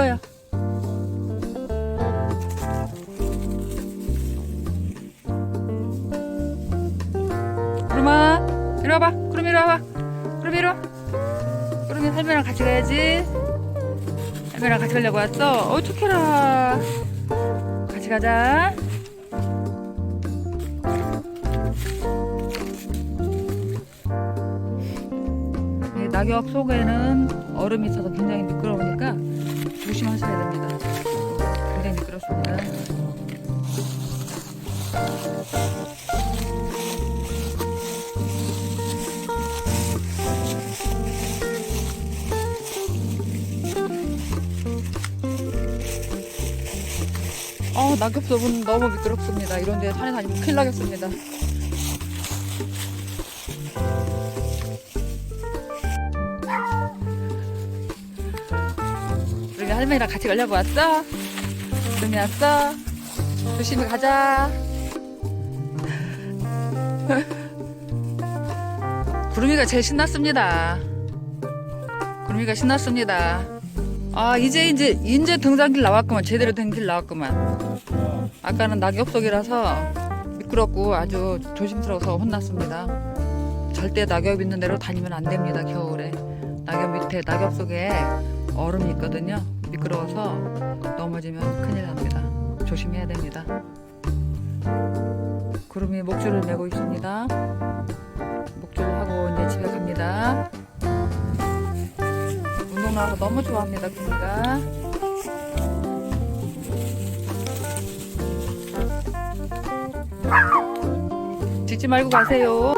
불러요. 구름아, 이리 와봐. 구름 이리 와봐. 구름 이리 와. 구름이 할머니랑 같이 가야지. 할머니랑 같이 가려고 왔어. 어, 착해라. 같이 가자. 이 낙엽 속에는 얼음이 있어서 굉장히 미끄러우니까 조심하셔야 됩니다. 굉장히 미끄럽습니다. 어, 낙엽 속은 너무 미끄럽습니다. 이런 데 산에 다니면 큰일 나겠습니다. 우리 할머니랑 같이 가려고 왔어? 구름이 왔어? 조심히 가자. 구름이가 제일 신났습니다. 구름이가 신났습니다. 아 이제 이제 이제 등산길 나왔구만 제대로 된길 나왔구만. 아까는 낙엽 속이라서 미끄럽고 아주 조심스러워서 혼났습니다. 절대 낙엽 있는 데로 다니면 안 됩니다 겨울에. 낙엽 밑에 낙엽 속에 얼음이 있거든요. 미끄러워서 넘어지면 큰일 납니다. 조심해야 됩니다. 구름이 목줄을 메고 있습니다. 목줄을 하고 이제 집에 갑니다. 운동 나와서 너무 좋아합니다, 구름이가. 짖지 말고 가세요.